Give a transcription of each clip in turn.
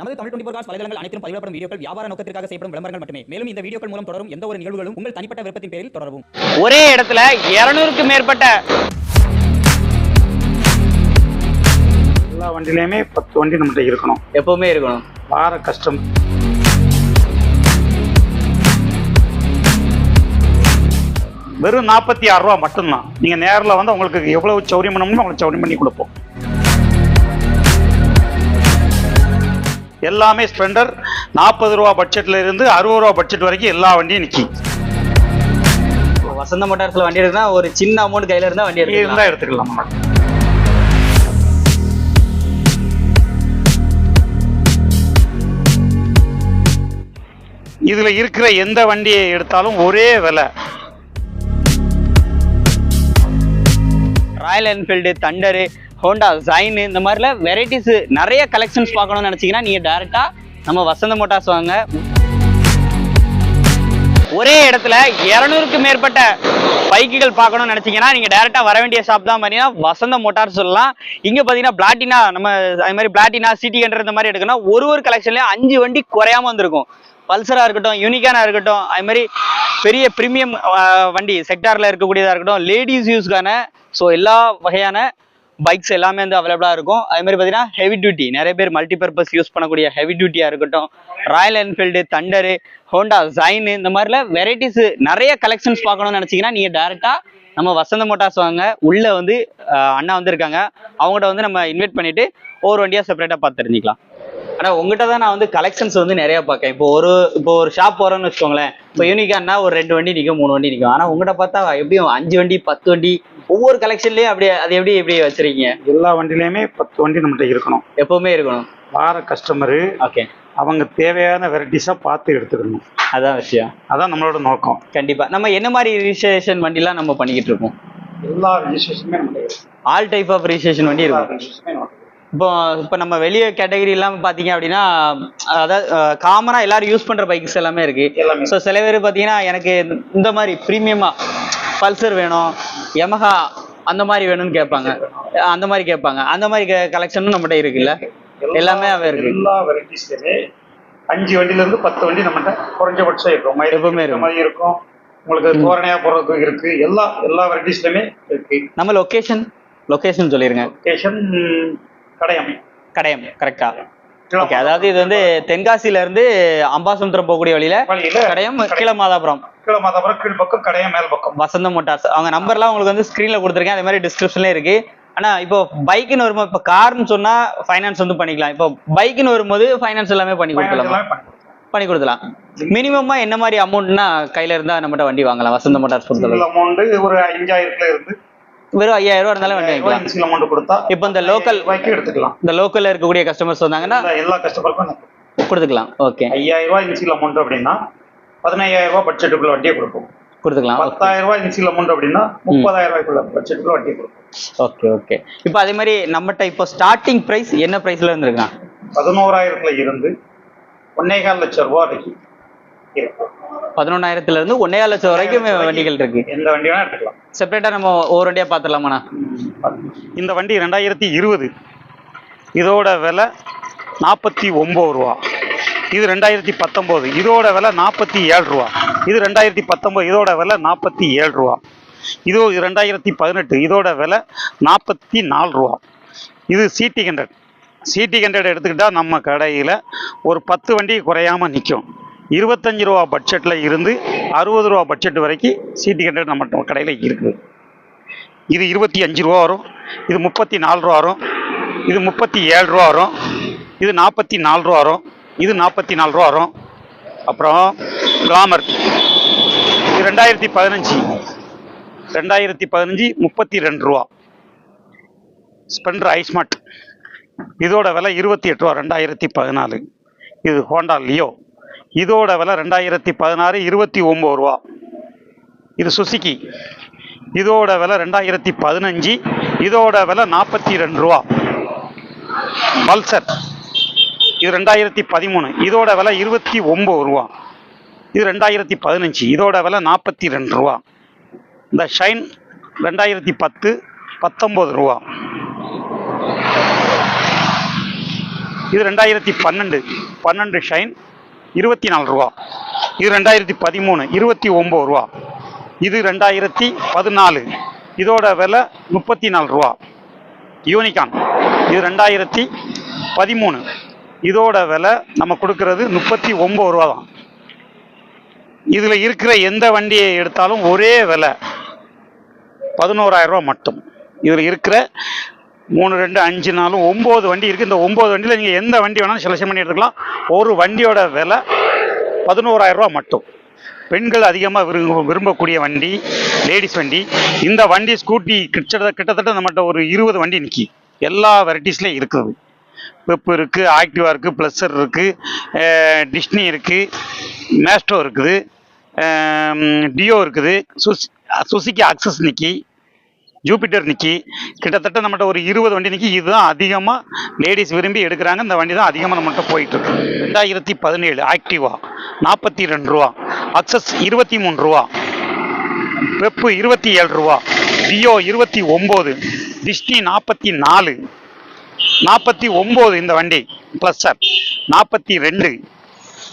நமது Tamil twenty cos வலைதளங்கள் அனைத்தும் பதிவிடப்படும் வீடியோக்கள் வியாபார நோக்கத்திற்காக செய்யப்படும் விளம்பரங்கள் மட்டுமே. மேலும் இந்த வீடியோக்கள் மூலம் தொடரும் எந்த ஒரு நிகழ்வுகளும் உங்கள் தனிப்பட்ட விருப்பத்தின் பேரில் தொடரவும். ஒரே இடத்துல இருநூறுக்கு மேற்பட்ட எல்லா வண்டியிலையுமே பத்து வண்டி நம்மகிட்ட இருக்கணும். எப்பவுமே இருக்கணும். வார கஷ்டம். வெறும் நாற்பத்தி ஆறு ரூபா மட்டும்தான். நீங்க நேரில் வந்து உங்களுக்கு எவ்வளவு சௌரியம் பண்ணணுமோ உங்களுக்கு சௌரியம் பண்ணி கொடுப்போம். எல்லாமே ஸ்ப்ளெண்டர். நாற்பது ரூபா பட்ஜெட்ல இருந்து அறுபது ரூபா பட்ஜெட் வரைக்கும் எல்லா வண்டியும் நிக்கி வசந்த மோட்டார்ஸ்ல வண்டி எடுத்தா ஒரு சின்ன அமௌண்ட் கையில இருந்தா வண்டி இருந்தா எடுத்துக்கலாம். இதுல இருக்கிற எந்த வண்டியை எடுத்தாலும் ஒரே விலை. ராயல் என்ஃபீல்டு தண்டரு ஹோண்டா ஜைன் இந்த மாதிரில வெரைட்டிஸ் நிறைய கலெக்ஷன்ஸ் பார்க்கணும்னு நினச்சிங்கன்னா நீங்கள் டேரெக்டாக நம்ம வசந்த மோட்டார்ஸ் வாங்க. ஒரே இடத்துல இரநூறுக்கு மேற்பட்ட பைக்குகள் பார்க்கணும்னு நினைச்சீங்கன்னா நீங்கள் டேரெக்டாக வர வேண்டிய ஷாப் தான் பார்த்தீங்கன்னா வசந்த மோட்டார்ஸ் சொல்லலாம். இங்கே பார்த்தீங்கன்னா பிளாட்டினா நம்ம அது மாதிரி பிளாட்டினா சிட்டி ஹண்ட்ரட் இந்த மாதிரி எடுக்கணும்னா ஒரு ஒரு கலெக்ஷன்லேயும் அஞ்சு வண்டி குறையாம வந்திருக்கும். பல்சராக இருக்கட்டும் யூனிக்கானாக இருக்கட்டும் அது மாதிரி பெரிய ப்ரீமியம் வண்டி செக்டாரில் இருக்கக்கூடியதாக இருக்கட்டும் லேடிஸ் யூஸ்க்கான ஸோ எல்லா வகையான பைக்ஸ் எல்லாமே வந்து அவைலபிளாக இருக்கும். அதே மாதிரி பார்த்தீங்கன்னா ஹெவி டியூட்டி நிறைய பேர் மல்டிபர்பஸ் யூஸ் பண்ணக்கூடிய ஹெவி டியூட்டியாக இருக்கட்டும். ராயல் என்ஃபீல்டு தண்டரு ஹோண்டா ஜைனு இந்த மாதிரில வெரைட்டிஸ் நிறைய கலெக்ஷன்ஸ் பார்க்கணும்னு நினச்சிங்கன்னா நீங்கள் டேரெக்டாக நம்ம வசந்த மோட்டார்ஸ் வாங்க. உள்ளே வந்து அண்ணா வந்திருக்காங்க. அவங்ககிட்ட வந்து நம்ம இன்வைட் பண்ணிவிட்டு ஒவ்வொரு வண்டியாக செப்பரேட்டாக பார்த்து தெரிஞ்சுக்கலாம். ஆனால் உங்ககிட்ட தான் நான் வந்து கலெக்ஷன்ஸ் வந்து நிறைய பார்க்கேன். இப்போ ஒரு இப்போ ஒரு ஷாப் போகிறோன்னு வச்சுக்கோங்களேன். இப்போ யூனிக்கானா ஒரு ரெண்டு வண்டி நிற்கும் மூணு வண்டி நிற்கும் ஆனால் உங்கள்கிட்ட பார்த்தா எப்படியும் அஞ்சு வண்டி பத்து வண்டி ஒவ்வொரு கலெக்ஷன்லயும் அப்படியே அது எப்படி எப்படி வச்சிருக்கீங்க? எல்லா வண்டியிலையுமே பத்து வண்டி நம்மகிட்ட இருக்கணும். எப்பவுமே இருக்கணும். வார கஸ்டமரு ஓகே அவங்க தேவையான வெரைட்டிஸாக பார்த்து எடுத்துக்கணும். அதான் விஷயம். அதான் நம்மளோட நோக்கம். கண்டிப்பா. நம்ம என்ன மாதிரி ரிஜிஸ்ட்ரேஷன் வண்டிலாம் நம்ம பண்ணிக்கிட்டு இருக்கோம்? எல்லா ரிஜிஸ்ட்ரேஷனுமே ஆல் டைப் ஆஃப் ரிஜிஸ்ட்ரேஷன் வண்டி இருக்கும். இப்போ இப்போ நம்ம வெளியே கேட்டகரி எல்லாம் பார்த்தீங்க அப்படின்னா அதாவது காமனாக எல்லாரும் யூஸ் பண்ணுற பைக்ஸ் எல்லாமே இருக்கு. ஸோ சில பேர் பார்த்தீங்கன்னா எனக்கு இந்த மாதிரி ப்ரீமியமாக பல்சர் வேணும் யமஹா அந்த மாதிரி வேணும்னு கேட்பாங்க. அந்த மாதிரி கேட்பாங்க. அந்த மாதிரி கலெக்ஷனும் நம்மகிட்ட இருக்குல்ல? எல்லாமே அவ இருக்கு. எல்லா வெரைட்டிஸ்லயுமே அஞ்சு வண்டில இருந்து பத்து வண்டி நம்மகிட்ட குறைஞ்சபட்சம் இருக்கும். எப்பவுமே ஏத்த இருக்கும். மாதிரி இருக்கும். உங்களுக்கு தோரணையா போறதுக்கு இருக்கு. எல்லா எல்லா வெரைட்டிஸ்லயுமே இருக்கு. நம்ம லொக்கேஷன் லொக்கேஷன் சொல்லிருங்க. ஸ்டேஷன் கடையம் கடையம் கரெக்டா ஓகே அதாவது இது வந்து தென்காசில இருந்து அம்பாசமுத்திரம் போகக்கூடிய வழியில கடையம். கீழ மாதாபுரம். கீழ மாதாபுரம் கீழ் பக்கம் கடையம் மேல் பக்கம். வசந்த மோட்டார்ஸ் அவங்க நம்பர்லாம் உங்களுக்கு வந்து ஸ்க்ரீன்ல கொடுத்துருக்கேன். அதே மாதிரி டிஸ்கிரிப்ஷன்ல இருக்கு. ஆனா இப்போ பைக்குன்னு வரும்போது இப்போ கார்னு சொன்னா ஃபைனான்ஸ் வந்து பண்ணிக்கலாம். இப்போ பைக்குன்னு வரும்போது ஃபைனான்ஸ் எல்லாமே பண்ணி கொடுக்கலாம் எல்லாமே பண்ணி கொடுக்கலாம். மினிமமா என்ன மாதிரி அமௌண்ட்னா கையில இருந்தா நம்மகிட்ட வண்டி வாங்கலாம் வசந்த மோட்டார்ஸ் பொறுத்தளவு சிங்கிள் அமௌண்ட் ஒரு அஞ்சாயிரத்துல இருந்து வெறும் ஐயாயிரம் ரூபா இருந்தாலும் வண்டி வாங்கிக்கலாம் அமௌண்ட் கொடுத்தா இப்போ இந்த ரூபாய்க்கு எடுத்துக்கலாம். இந்த லோக்கல்ல இருக்கக்கூடிய கஸ்டமர்ஸ் வந்தாங்கன்னா எல்லா- கஸ்டமருக்கும் கொடுத்துக்கலாம். ஓகே ஐயாயிரம் ரூபாய் இன்சியல் அமௌண்ட் அப்படின்னா பதினையாயிரம் ரூபாய் பட்ஜெட்டுக்குள்ள வண்டியை கொடுப்போம். கொடுத்துக்கலாம் பத்தாயிரம் ரூபாய் இன்சியல் அமௌண்ட் அப்படின்னா முப்பதாயிரம் ரூபாய்க்குள்ள பட்ஜெட்டுக்குள்ள வண்டியை கொடுப்போம். ஓகே ஓகே இப்போ அதே மாதிரி நம்மகிட்ட இப்போ ஸ்டார்டிங் பிரைஸ் என்ன பிரைஸ்ல இருந்து இருக்கான் பதினோராயிரத்துல இருந்து ஒன்னேகால் லட்சம் ரூபாய் வரைக்கும் இருக்கும். பதினொன்னாயிரத்துல இருந்து ஒன்னே லட்சம் வரைக்கும் வண்டிகள் இருக்கு. எந்த வண்டி வேணா எடுத்துக்கலாம். செப்பரேட்டா நம்ம ஒவ்வொரு வண்டியா பாத்துடலாமாண்ணா? இந்த வண்டி ரெண்டாயிரத்தி இருபது. இதோட விலை நாற்பத்தி ஒம்பது ரூபா. இது ரெண்டாயிரத்தி பத்தொம்போது. இதோட விலை நாற்பத்தி ஏழு ரூபா. இது ரெண்டாயிரத்தி பத்தொம்போது இதோட விலை நாற்பத்தி ஏழு ரூபா. இது ரெண்டாயிரத்தி பதினெட்டு இதோட விலை நாற்பத்தி நாலு ரூபா. இது சிடி ஹண்ட்ரட் சிடி ஹண்ட்ரட் எடுத்துக்கிட்டால் நம்ம கடையில் ஒரு பத்து வண்டி குறையாமல் நிற்கும் இருபத்தஞ்சி ரூபா பட்ஜெட்டில் இருந்து அறுபது ரூபா பட்ஜெட் வரைக்கும் சிடி ஹண்ட்ரட் நம்ம கடையில் இருக்குது இது இருபத்தி அஞ்சு ரூபா வரும். இது முப்பத்தி நாலு ரூபா வரும். இது முப்பத்தி ஏழு ரூபா வரும். இது நாற்பத்தி நாலு ரூபா வரும். இது நாற்பத்தி நாலு ரூபா வரும். அப்புறம் கிளாமர் இது ரெண்டாயிரத்தி பதினஞ்சு. ரெண்டாயிரத்தி பதினஞ்சு முப்பத்தி ரெண்டு ரூபா ஸ்பெண்டர் ஐஸ்மார்ட் இதோட விலை இருபத்தி எட்டு ரூபா ரெண்டாயிரத்தி பதினாலு. இது ஹோண்டா லியோ இதோட விலை ரெண்டாயிரத்தி பதினாறு இருபத்தி ஒம்பது ரூபா. இது சுசுகி இதோட விலை ரெண்டாயிரத்தி பதினஞ்சு. இதோட விலை நாற்பத்தி ரெண்டு ரூபா. பல்சர் இது ரெண்டாயிரத்தி பதிமூணு. இதோட விலை இருபத்தி ஒம்பது ரூபா. இது ரெண்டாயிரத்தி பதினஞ்சு. இதோட விலை நாற்பத்தி ரெண்டு ரூபா. இந்த ஷைன் ரெண்டாயிரத்தி பத்து பத்தொம்பது ரூபா. இது ரெண்டாயிரத்தி பன்னெண்டு. பன்னெண்டு ஷைன் இருபத்தி நாலு ரூபா. இது ரெண்டாயிரத்தி பதிமூணு. இருபத்தி ஒம்பது ரூபா. இது ரெண்டாயிரத்தி பதினாலு. இதோட விலை முப்பத்தி நாலு ரூபா. யூனிகான். இது ரெண்டாயிரத்தி பதிமூணு. இதோட விலை நம்ம கொடுக்கறது முப்பத்தி ஒம்பது ரூபா தான். இதில் இருக்கிற எந்த வண்டியை எடுத்தாலும் ஒரே விலை பதினோராயிரரூபா மட்டும். இதில் இருக்கிற மூணு ரெண்டு அஞ்சு நாலு ஒம்பது வண்டி இருக்குது இந்த ஒம்பது வண்டியில் நீங்கள் எந்த வண்டி வேணாலும் செலக்ஷன் பண்ணி எடுத்துக்கலாம். ஒரு வண்டியோட விலை பதினோராயிரரூபா மட்டும். பெண்கள் அதிகமாக விரும்ப விரும்பக்கூடிய வண்டி லேடிஸ் வண்டி. இந்த வண்டி ஸ்கூட்டி கிட்டத்தட்ட கிட்டத்தட்ட நம்மகிட்ட ஒரு இருபது வண்டி நிற்கி எல்லா வெரைட்டிஸ்லேயும் இருக்குது. பெப்பு இருக்குது ஆக்டிவா இருக்குது ப்ளஸர் இருக்குது டிஸ்னி இருக்குது மேஸ்டோ இருக்குது டியோ இருக்குது சுஸ் சுசுக்கி அக்சஸ் நிக்கி ஜூபிட்டர் நிக்கி கிட்டத்தட்ட நம்மகிட்ட ஒரு இருபது வண்டி நிக்கி இதுதான் அதிகமாக லேடிஸ் விரும்பி எடுக்கிறாங்க இந்த வண்டி தான் அதிகமாக நம்மகிட்ட போயிட்டு இருக்கு ரெண்டாயிரத்தி பதினேழு ஆக்டிவா நாற்பத்தி ரெண்டு ரூபா அக்சஸ் இருபத்தி மூணு ரூபா பெப்பு இருபத்தி ஏழு ரூபா டியோ இருபத்தி ஒம்பது டிஸ்னி நாற்பத்தி நாலு நாற்பத்தி ஒம்பது இந்த வண்டி. ப்ளஸ்ஸர் நாற்பத்தி ரெண்டு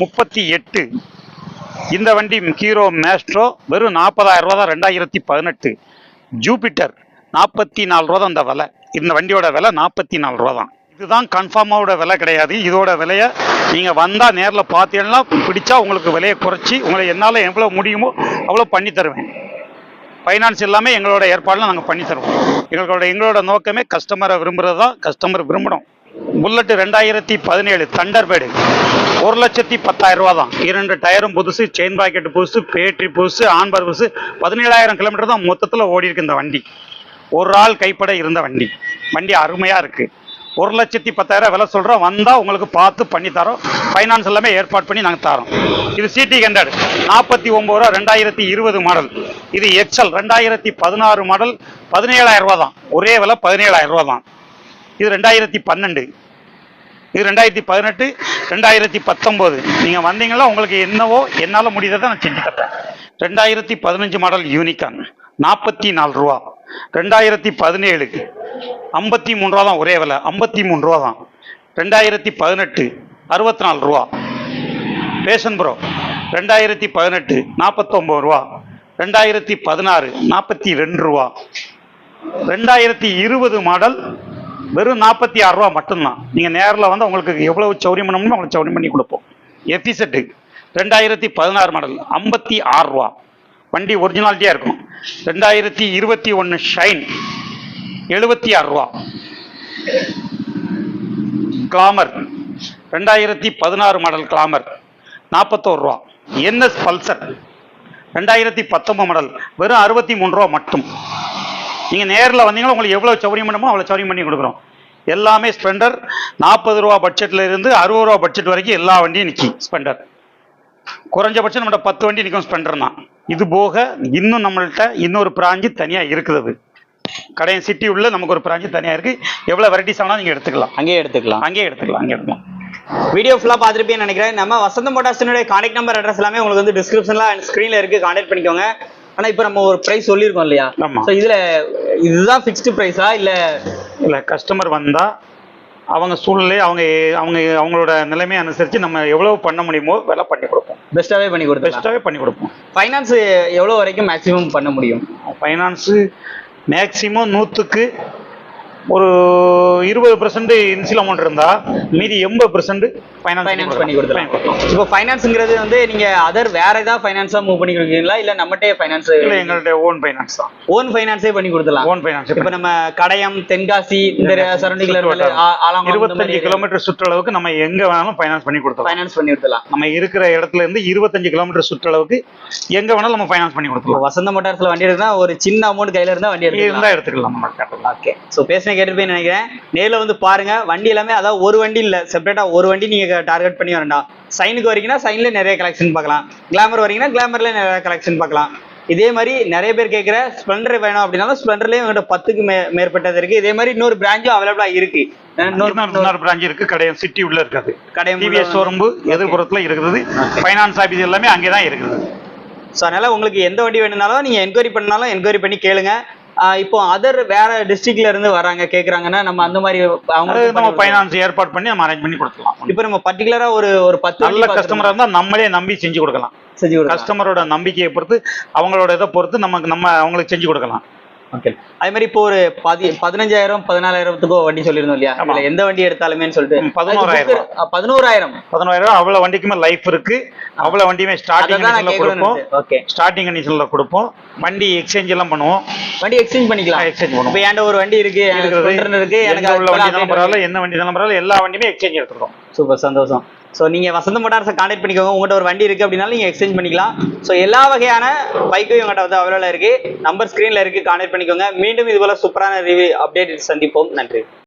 முப்பத்தி எட்டு இந்த வண்டி ஹீரோ மேஸ்ட்ரோ வெறும் நாற்பதாயிரம் ரூபா தான் ரெண்டாயிரத்தி பதினெட்டு. ஜூபிட்டர் நாற்பத்தி நாலு ரூபா தான் இந்த விலை. இந்த வண்டியோட விலை நாற்பத்தி நாலு ரூபா தான். இதுதான் கன்ஃபார்மாவோட விலை கிடையாது. இதோட விலையை நீங்கள் வந்தால் நேரில் பார்த்தீங்கன்னா பிடிச்சா உங்களுக்கு விலையை குறைச்சி உங்களை என்னால் எவ்வளோ முடியுமோ அவ்வளோ பண்ணி தருவேன். ஃபைனான்ஸ் எல்லாமே எங்களோட ஏற்பாடில் நாங்கள் பண்ணி தருவோம். எங்களோட எங்களோட நோக்கமே கஸ்டமரை விரும்புறது தான் கஸ்டமர் விரும்பணும். புல்லட்டு ரெண்டாயிரத்தி பதினேழு தண்டர்பேடு ஒரு லட்சத்தி பத்தாயிரம் ரூபா தான் இரண்டு டயரும் புதுசு செயின் பாக்கெட் புதுசு பேட்ரி புதுசு ஆன்பர் புதுசு. பதினேழாயிரம் கிலோமீட்டர் தான் மொத்தத்தில் ஓடி இருக்கு இந்த வண்டி. ஒரு ஆள் கைப்பட இருந்த வண்டி. வண்டி அருமையாக இருக்குது ஒரு லட்சத்தி பத்தாயிரம் விலை சொல்கிறோம் வந்தால் உங்களுக்கு பார்த்து பண்ணி தரோம். ஃபைனான்ஸ் எல்லாமே ஏற்பாடு பண்ணி நாங்கள் தரோம். இது சிடி ஹண்ட்ரட் நாற்பத்தி ஒம்பது ரூபா ரெண்டாயிரத்தி இருபது மாடல் இது எக்ஸல் ரெண்டாயிரத்தி பதினாறு மாடல் பதினேழாயிரம் ரூபா தான். ஒரே விலை பதினேழாயிரம் ரூபா தான். இது ரெண்டாயிரத்தி பன்னெண்டு. இது ரெண்டாயிரத்தி பதினெட்டு ரெண்டாயிரத்தி பத்தொம்போது நீங்கள் வந்தீங்கன்னா உங்களுக்கு என்னவோ என்னால் முடியறதை நான் செஞ்சு தப்பேன் ரெண்டாயிரத்தி பதினஞ்சு மாடல் யூனிகான் நாற்பத்தி நாலு ரூபா. ரெண்டாயிரத்தி பதினேழு. ஐம்பத்தி மூணு ரூபா தான் ஒரே விலை. ஐம்பத்தி மூணு ரூபா தான் ரெண்டாயிரத்தி பதினெட்டு அறுபத்தி நாலு ரூபா. பேஷன் ப்ரோ ரெண்டாயிரத்தி பதினெட்டு நாற்பத்தொம்பது ரூபா. ரெண்டாயிரத்தி பதினாறு நாற்பத்தி ரெண்டு ரூபா. ரெண்டாயிரத்தி இருபது மாடல் வெறும் நாற்பத்தி ஆறு ரூபா மட்டும்தான். நீங்கள் நேரில் வந்து உங்களுக்கு எவ்வளவு சௌரியம் பண்ண முடியுமோ உங்களுக்கு சௌரியம் பண்ணி கொடுப்போம். எஃபிசெட்டு ரெண்டாயிரத்தி பதினாறு மாடல் ஐம்பத்தி ஆறு ரூபா. வண்டி ஒரிஜினாலிட்டியாக இருக்கும். ரெண்டாயிரத்தி இருபத்தி ஒன்று ஷைன் எழுபத்தி ஆறு ரூபா. கிளாமர் ரெண்டாயிரத்தி பதினாறு மாடல் கிளாமர் நாற்பத்தோரு ரூபா. என்எஸ் பல்சர் ரெண்டாயிரத்தி பத்தொம்பது மாடல் வெறும் அறுபத்தி மூணு ரூபா மட்டும். நீங்கள் நேரில் வந்தீங்கன்னா உங்களுக்கு எவ்வளோ சௌரியம் பண்ணுமோ அவ்வளோ சௌரியம் பண்ணி கொடுக்குறோம். எல்லாமே ஸ்பெண்டர் நாற்பது ரூபா பட்ஜெட்டில் இருந்து அறுபது ரூபா பட்ஜெட் வரைக்கும் எல்லா வண்டியும் நிற்கி ஸ்பெண்டர் குறைஞ்சபட்சம் நம்மகிட்ட பத்து வண்டி நிற்கும் ஸ்பெண்டர் தான் இது போக இன்னும் நம்மள்கிட்ட இன்னொரு பிராஞ்சு தனியாக இருக்குது கடையன் சிட்டி உள்ள நமக்கு ஒரு பிராஞ்சு தனியாக இருக்குது எவ்வளோ வெரைட்டிஸ் வேணாலும் நீங்கள் எடுத்துக்கலாம். அங்கேயே எடுத்துக்கலாம். அங்கேயே எடுத்துக்கலாம் அங்கே எடுக்கலாம் வீடியோ ஃபுல்லாக பார்த்துருப்பேன்னு நினைக்கிறேன். நம்ம வசந்த மோட்டார்ஸினுடைய கான்டாக்ட் நம்பர் அட்ரஸ் எல்லாமே உங்களுக்கு வந்து டிஸ்கிரிப்ஷன்ல ஸ்க்ரீனில் இருக்கு. கான்டாக்ட் பண்ணிக்கோங்க. ஆனா இப்போ நம்ம ஒரு பிரைஸ் சொல்லியிருக்கோம் இல்லையா. ஸோ இதுல இதுதான் ஃபிக்ஸ்டு பிரைஸா இல்ல இல்லை கஸ்டமர் வந்தால் அவங்க சூழ்நிலை அவங்க அவங்க அவங்களோட நிலைமையை அனுசரித்து நம்ம எவ்வளோ பண்ண முடியுமோ விலை பண்ணி கொடுப்போம். பெஸ்ட்டாவே பண்ணி கொடுத்துருலாம் பெஸ்ட்டாகவே பண்ணி கொடுப்போம். ஃபைனான்ஸ் எவ்வளவு வரைக்கும் மேக்ஸிமம் பண்ண முடியும்? ஃபைனான்ஸு மேக்சிமம் நூற்றுக்கு ஒரு இருபது பர்சன்ட் இன்சியல் அமௌண்ட் இருந்தால் மீதி எண்பது பர்சன்ட் ஃபைனான்ஸ் ஃபைனான்ஸ் பண்ணி கொடுத்துலாம் இப்போ ஃபைனான்ஸுங்கிறது வந்து நீங்க அதர் வேற ஏதாவது ஃபைனான்ஸா மூவ் பண்ணி கொடுக்குறீங்களா? இல்ல நம்மகிட்டே ஃபைனான்ஸ் இல்லை எங்கள்ட்ட ஓன் ஃபைனான்ஸ் தான். ஓன் ஃபைனான்ஸே பண்ணி கொடுத்துலாம் ஓன் ஃபைனான்ஸ் இப்போ நம்ம கடையம் தென்காசி இந்த சரௌண்டிங்ல இருக்க ஆலாங்குளம் இருபத்தஞ்சு கிலோமீட்டர் சுற்றளவுக்கு நம்ம எங்கே வேணாலும் ஃபைனான்ஸ் பண்ணி கொடுத்துருவோம் ஃபைனான்ஸ் பண்ணி கொடுத்துலாம் நம்ம இருக்கிற இடத்துல இருந்து இருபத்தஞ்சு கிலோமீட்டர் சுற்றளவுக்கு எங்கே வேணாலும் நம்ம ஃபைனான்ஸ் பண்ணி கொடுத்துருவோம் வசந்த மோட்டார்ஸ்ல வண்டி எடுத்தா ஒரு சின்ன அமௌண்ட் கையில இருந்தா வண்டி எடுத்துக்கலாம். இருந்தால் எடுத்துக்கலாம் நம்ம ஓகே. ஸோ பேசின கேட்டுருப்பேன்னு நினைக்கிறேன். நேர்ல வந்து பாருங்க. வண்டி எல்லாமே அதாவது ஒரு வண்டி இல்ல செப்பரேட்டா ஒரு வண்டி நீங்க டார்கெட் பண்ணி வரண்டாம் சைனுக்கு வரீங்கன்னா சைன்ல நிறைய கலெக்ஷன் பார்க்கலாம். கிளாமர் வரீங்கன்னா கிளாமர்ல நிறைய கலெக்ஷன் பார்க்கலாம். இதே மாதிரி நிறைய பேர் கேட்குற ஸ்ப்ளெண்டர் வேணும் அப்படின்னாலும் ஸ்ப்ளெண்டர்லேயே உங்கள்கிட்ட பத்துக்கு மே மேற்பட்டது இருக்கு. இதே மாதிரி இன்னொரு பிரான்ச்சும் அவைலபிளா இருக்கு. இன்னொரு பிரான்ச் இருக்கு. கடையம் சிட்டி உள்ள இருக்காது. கடையம் டிவிஎஸ் ஷோரூம்பு எதிர்புறத்துல இருக்குது. ஃபைனான்ஸ் ஆபீஸ் எல்லாமே அங்கே தான் இருக்குது. ஸோ அதனால உங்களுக்கு எந்த வண்டி வேணும்னாலும் நீங்க என்கொயரி பண்ணாலும் என்கொயரி பண்ணி கேளுங்க. இப்போ அதர் வேற டிஸ்ட்ரிக்ட்ல இருந்து வராங்க கேக்குறாங்கன்னா நம்ம அந்த மாதிரி அவங்க நம்ம ஃபைனான்ஸ் ஏற்பாடு பண்ணி நம்ம அரேஞ்ச் பண்ணி கொடுக்கலாம் இப்போ நம்ம பர்டிகுலரா ஒரு ஒரு பத்து நல்ல கஸ்டமரா இருந்தா நம்மளே நம்பி செஞ்சு கொடுக்கலாம். செஞ்சு கஸ்டமரோட நம்பிக்கையை பொறுத்து அவங்களோட இதை பொறுத்து நமக்கு நம்ம அவங்களுக்கு செஞ்சு கொடுக்கலாம். ஓகே அதே மாதிரி இப்போ ஒரு பதி பதினஞ்சாயிரம் பதினாலாயிரத்துக்கோ வண்டி சொல்லியிருந்தோம் இல்லையா. இதுல எந்த வண்டி எடுத்தாலுமேன்னு சொல்லிட்டு. பதினோராயிரம் பதினோராயிரம். பதினோராயிரம் அவ்வளவு வண்டிக்குமே லைஃப் இருக்கு. அவ்வளவு வண்டியுமே ஸ்டார்டிங் கொடுப்போம். ஓகே ஸ்டார்டிங் கண்டிஷன்ல கொடுப்போம். வண்டி எக்ஸ்சேஞ்ச் எல்லாம் பண்ணுவோம். வண்டி எக்ஸ்சேஞ்ச் பண்ணிக்கலாம். எக்ஸ்சேஞ்ச் பண்ணுவோம். இப்போ என்கிட்ட ஒரு வண்டி இருக்கு இருக்கு எனக்கு உள்ள வண்டி தான் பரவாயில்ல என்ன வண்டி தான் பரவாயில்ல எல்லா வண்டியுமே எக்ஸ்சேஞ்ச் எடுத்துக்கிறோம் சூப்பர் சந்தோஷம். ஸோ நீங்க வசந்த மோட்டார்ஸை கான்டெக்ட் பண்ணிக்கோங்க. உங்கள்கிட்ட ஒரு வண்டி இருக்கு அப்படின்னாலும் நீங்க எக்ஸ்சேஞ்ச் பண்ணிக்கலாம். ஸோ எல்லா வகையான பைக்கும் இவங்ககிட்ட வந்து அவைலபிளாக இருக்கு. நம்பர் ஸ்க்ரீனில் இருக்கு. காண்டக்ட் பண்ணிக்கோங்க. மீண்டும் இது போல சூப்பரான ரிவ்யூ அப்டேட் சந்திப்போம். நன்றி.